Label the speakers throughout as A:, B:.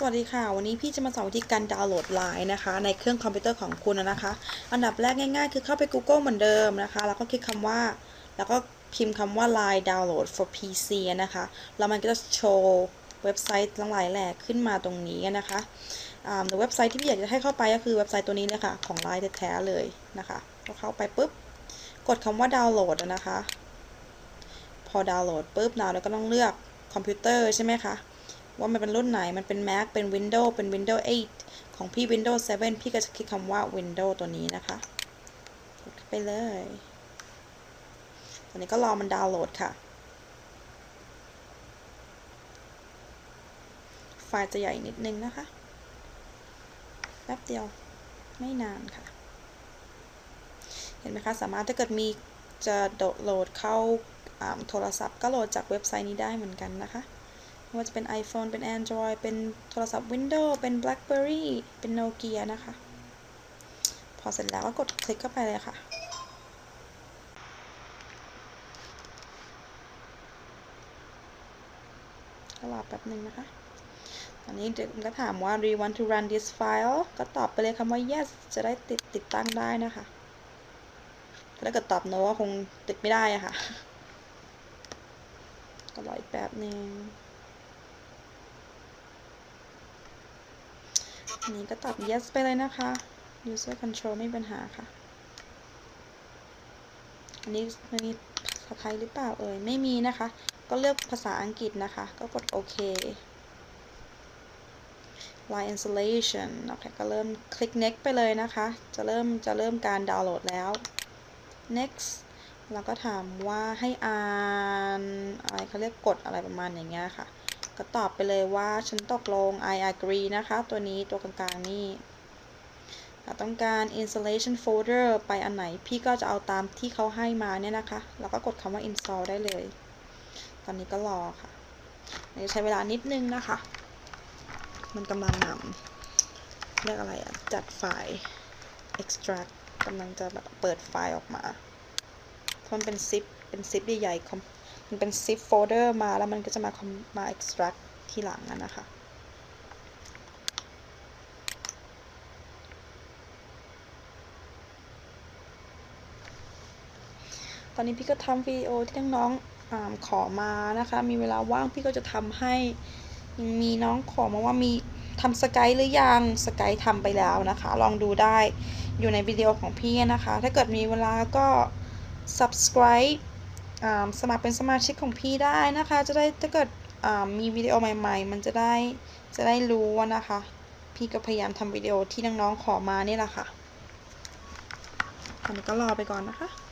A: สวัสดีค่ะ วันนี้พี่จะมาสอนวิธีการดาวน์โหลดไลน์นะคะ ในเครื่องคอมพิวเตอร์ของคุณนะคะ อันดับแรกง่ายๆ คือเข้าไป Google เหมือนเดิมนะคะ แล้วก็คลิกคำว่า แล้วก็พิมพ์คำว่า Line Download for PC นะคะ แล้วมันก็จะโชว์เว็บไซต์ทั้งหลายแหล่ขึ้นมาตรงนี้นะคะอ่าเว็บไซต์ที่พี่อยากจะให้เข้าไปก็คือเว็บไซต์ตัวนี้เลยค่ะ ของ Line แท้ๆเลยนะคะก็เข้าไปปุ๊บ กดคำว่าดาวน์โหลดนะคะ พอดาวน์โหลดปุ๊บเราแล้วก็ต้องเลือกคอมพิวเตอร์ใช่ไหมคะ ว่ามันเป็นรุ่นไหน มันเป็น Mac เป็น Windows เป็น Windows 8 ของพี่ Windows 7 พี่ก็จะคลิกคำว่า Windows ตัวนี้นะคะกดไปเลย ตอนนี้ก็รอมันดาวน์โหลดค่ะ ไฟล์จะใหญ่นิดนึงนะคะ แป๊บเดียว ไม่นานค่ะ เห็นไหมคะ สามารถถ้าเกิดมีจะโหลดเข้าอ่าโทรศัพท์ก็โหลดจากเว็บไซต์นี้ได้เหมือนกันนะคะ ว่าจะเป็น iPhone เป็น Android เป็นโทรศัพท์ Windows เป็น BlackBerry เป็น Nokia นะคะ พอเสร็จแล้วก็กดคลิกเข้าไปเลยค่ะ ก็รอแป๊บหนึ่งนะคะ ตอนนี้เดี๋ยวมันก็ถามว่า do you want to run this file ก็ตอบไปเลยคำว่า yes จะได้ติดติดตั้งได้นะคะถ้าเกิดตอบ no ก็คงติดไม่ได้อะค่ะ ก็รออีกแป๊บหนึ่ง อันนี้ก็ตอบ yes ไปเลยนะคะ user control ไม่มีปัญหาค่ะ อันนี้มันมีภาษาไทยหรือเปล่าเอ่ย ไม่มีนะคะ ก็เลือกภาษาอังกฤษนะคะ ก็กดโอเค line installation โอเค ก็เริ่มคลิก next ไปเลยนะคะ จะเริ่ม จะเริ่มการดาวน์โหลดแล้ว next แล้วก็ถามว่าให้อ่านอะไรเขาเรียกกดอะไรประมาณอย่างเงี้ยค่ะ ก็ตอบไปเลยว่าฉันตกลง I agree นะคะ ตัวนี้ตัวกลางๆนี่ต้องการ installation folder ไปอันไหน พี่ก็จะเอาตามที่เขาให้มาเนี่ยนะคะ แล้วก็กดคำว่า install ได้เลย ตอนนี้ก็รอค่ะใช้เวลานิดนึงนะคะ มันกำลังนำเรียกอะไรอะจัดไฟล์ extract กำลังจะแบบเปิดไฟล์ออกมาเพราะมันเป็นซิป เป็นซิปใหญ่ๆ มันเป็นซิปโฟลเดอร์มาแล้วมันก็จะมามา extract ทีหลังนะคะตอนนี้พี่ก็ทำวิดีโอที่น้องๆอขอมานะคะ มีเวลาว่างพี่ก็จะทำให้ มีน้องขอมาว่ามีทำสกายหรือยัง สกายทำไปแล้วนะคะ ลองดูได้อยู่ในวิดีโอของพี่นะคะ ถ้าเกิดมีเวลาก็ subscribe สมัครเป็นสมาชิกของพี่ได้นะคะ จะได้ถ้าเกิดมีวิดีโอใหม่ ๆ มันจะได้จะได้รู้นะคะ พี่ก็พยายามทำวิดีโอที่น้องๆขอมานี่แหละค่ะตอนนี้ก็รอไปก่อนนะคะ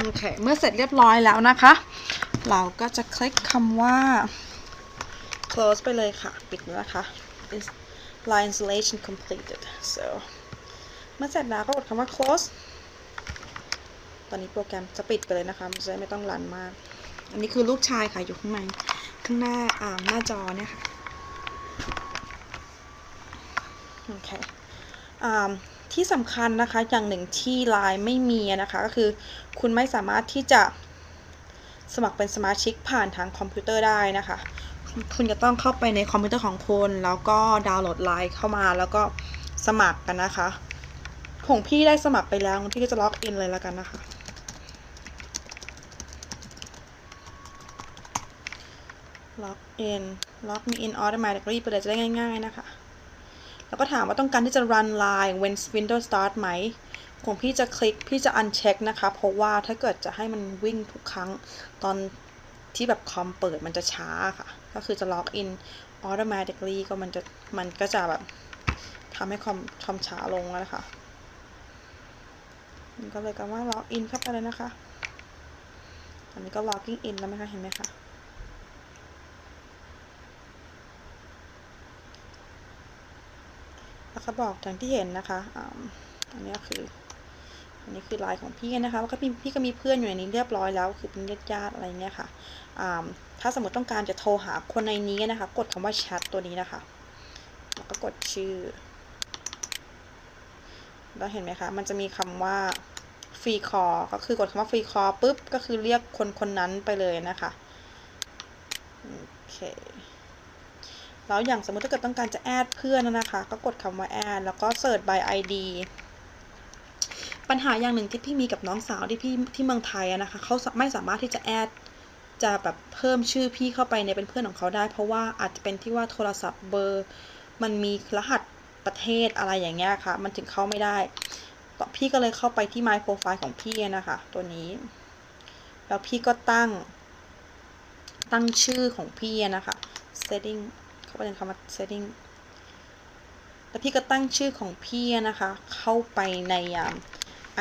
A: โอเค เมื่อเสร็จเรียบร้อยแล้วนะคะ เราก็จะคลิกคำว่า close ไปเลยค่ะ ปิดนะคะ is line installation completed so เมื่อเสร็จแล้วก็กดคำว่า close ตอนนี้โปรแกรมจะปิดไปเลยนะคะจะได้ไม่ต้องรันมาก อันนี้คือลูกชายค่ะอยู่ข้างในข้างหน้าอ่าหน้าจอเนี่ยค่ะ โอเคอ่า ที่สำคัญนะคะอย่างหนึ่งที่ Line ไม่มีนะคะก็คือคุณไม่สามารถที่จะสมัครเป็นสมาชิกผ่านทางคอมพิวเตอร์ได้นะคะ คุณจะต้องเข้าไปในคอมพิวเตอร์ของคุณ แล้วก็ดาวน์โหลด Line เข้ามาแล้วก็สมัครกันนะคะของพี่ได้สมัครไปแล้วพี่ก็จะล็อกอินเลยแล้วกันนะคะ ล็อกอิน ล็อกมี in automatically ไปเลยจะได้ง่าย ๆ นะคะ แล้วก็ถามว่าต้องการที่จะ run line when Windows start ไหมของพี่จะคลิกพี่จะ uncheck นะคะ เพราะว่าถ้าเกิดจะให้มันวิ่งทุกครั้งตอนที่แบบคอมเปิดมันจะช้าค่ะ ก็คือจะ log in automatically ก็มันจะมันก็จะแบบทำให้คอมคอมช้าลงแล้วนะคะมันก็เลยกันว่า log in เข้าไปเลยนะคะ อันนี้ก็ logging in แล้วไหมคะ เห็นไหมคะ แล้วก็บอกอย่างที่เห็นนะคะอันนี้คือ อันนี้คือลน์ของพี่นะคะแล้วก็พี่พี่ก็มีเพื่อนอยู่ในนี้เรียบร้อยแล้ว คือเป็นญาติญาติอะไรเงี้ยค่ะถ้าสมมติต้องการจะโทรหาคนในนี้นะคะ กดคำว่าแชทตัวนี้นะคะ แล้วก็กดชื่อ แล้วเห็นไหมคะ มันจะมีคำว่าฟรีคอร์ก็คือกดคำว่าฟรีคอร์ปุ๊บ ก็คือเรียกคนคนนั้นไปเลยนะคะ โอเค แล้วอย่างสมมติถ้าเกิดต้องการจะแอดเพื่อนนะคะ ก็กดคำว่าแอดแล้วก็เสิร์ช by ID ปัญหาอย่างหนึ่งที่พี่มีกับน้องสาวที่พี่ที่เมืองไทยนะคะเขาไม่สามารถที่จะแอดจะแบบเพิ่มชื่อพี่เข้าไปในเป็นเพื่อนของเขาได้ เพราะว่าอาจจะเป็นที่ว่าโทรศัพท์เบอร์ มันมีรหัสประเทศอะไรอย่างเงี้ยค่ะ มันถึงเข้าไม่ได้ พี่ก็เลยเข้าไปที่ My Profile ของพี่นะคะ ตัวนี้ แล้วพี่ก็ตั้ง ตั้งชื่อของพี่นะคะ setting เข้าไปในคำว่า setting แล้วพี่ก็ตั้งชื่อของพี่นะคะ เข้าไปใน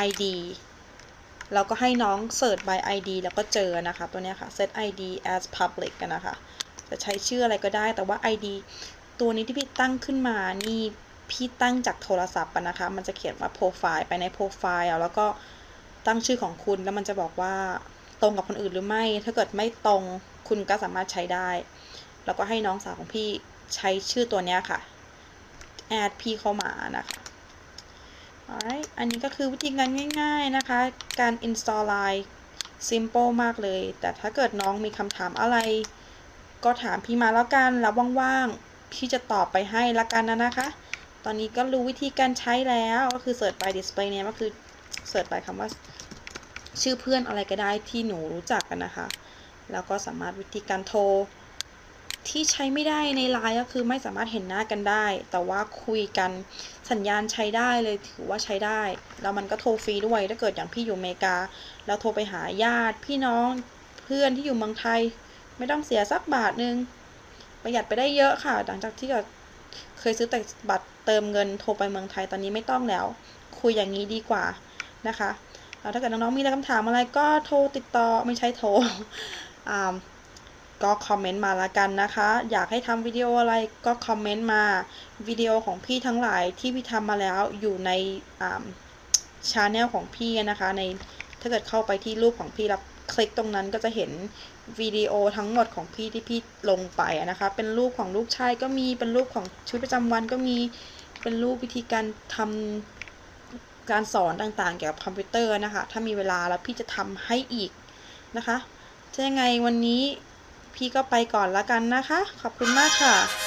A: ID แล้วก็ให้น้องเสิร์ช by ID แล้วก็เจอนะคะ ตัวนี้ค่ะ set ID as public กันนะคะ จะใช้ชื่ออะไรก็ได้แต่ว่า ID ตัวนี้ที่พี่ตั้งขึ้นมานี่พี่ตั้งจากโทรศัพท์นะคะ มันจะเขียนว่า profile ไปใน profile แล้วก็ตั้งชื่อของคุณแล้วมันจะบอกว่าตรงกับคนอื่นหรือไม่ ถ้าเกิดไม่ตรงคุณก็สามารถใช้ได้ แล้วก็ให้น้องสาวของพี่ใช้ชื่อตัวเนี้ยค่ะ แอดพี่เข้ามานะคะ alright อันนี้ก็คือวิธีการง่าย ๆนะคะ การ install line simple มากเลย แต่ถ้าเกิดน้องมีคำถามอะไร ก็ถามพี่มาแล้วกัน แล้วว่างๆ พี่จะตอบไปให้ละกันนะนะคะ ตอนนี้ก็รู้วิธีการใช้แล้ว ก็คือเสิร์ชไป display เนี่ยก็คือเสิร์ชไปคำว่า ชื่อเพื่อนอะไรก็ได้ที่หนูรู้จักกันนะคะ แล้วก็สามารถวิธีการโทร ที่ใช้ไม่ได้ในไลน์ก็คือไม่สามารถเห็นหน้ากันได้ แต่ว่าคุยกันสัญญาณใช้ได้เลยถือว่าใช้ได้ แล้วมันก็โทรฟรีด้วยถ้าเกิดอย่างพี่อยู่อเมริกาแล้วโทรไปหาญาติพี่น้องเพื่อนที่อยู่เมืองไทย ไม่ต้องเสียสักบาทนึงประหยัดไปได้เยอะค่ะ หลังจากที่เคยซื้อแต่บัตรเติมเงินโทรไปเมืองไทยตอนนี้ไม่ต้องแล้ว คุยอย่างนี้ดีกว่านะคะแล้วถ้าเกิดน้องๆมีอะไรคำถามอะไรก็โทรติดต่อไม่ใช่โทรอ่า ก็คอมเมนต์มาละกันนะคะ อยากให้ทำวิดีโออะไรก็คอมเมนต์มาวิดีโอของพี่ทั้งหลายที่พี่ทำมาแล้วอยู่ในชาแนลของพี่นะคะในถ้าเกิดเข้าไปที่รูปของพี่แล้วคลิกตรงนั้นก็จะเห็นวิดีโอทั้งหมดของพี่ที่พี่ลงไปนะคะ เป็นรูปของลูกชายก็มีเป็นรูปของชีวิตประจำวันก็มีเป็นรูปวิธีการทำการสอนต่างๆ เกี่ยวกับคอมพิวเตอร์นะคะ ถ้ามีเวลาแล้วพี่จะทำให้อีกนะคะจะยังไงวันนี้ พี่ก็ไปก่อนละกันนะคะ ขอบคุณมากค่ะ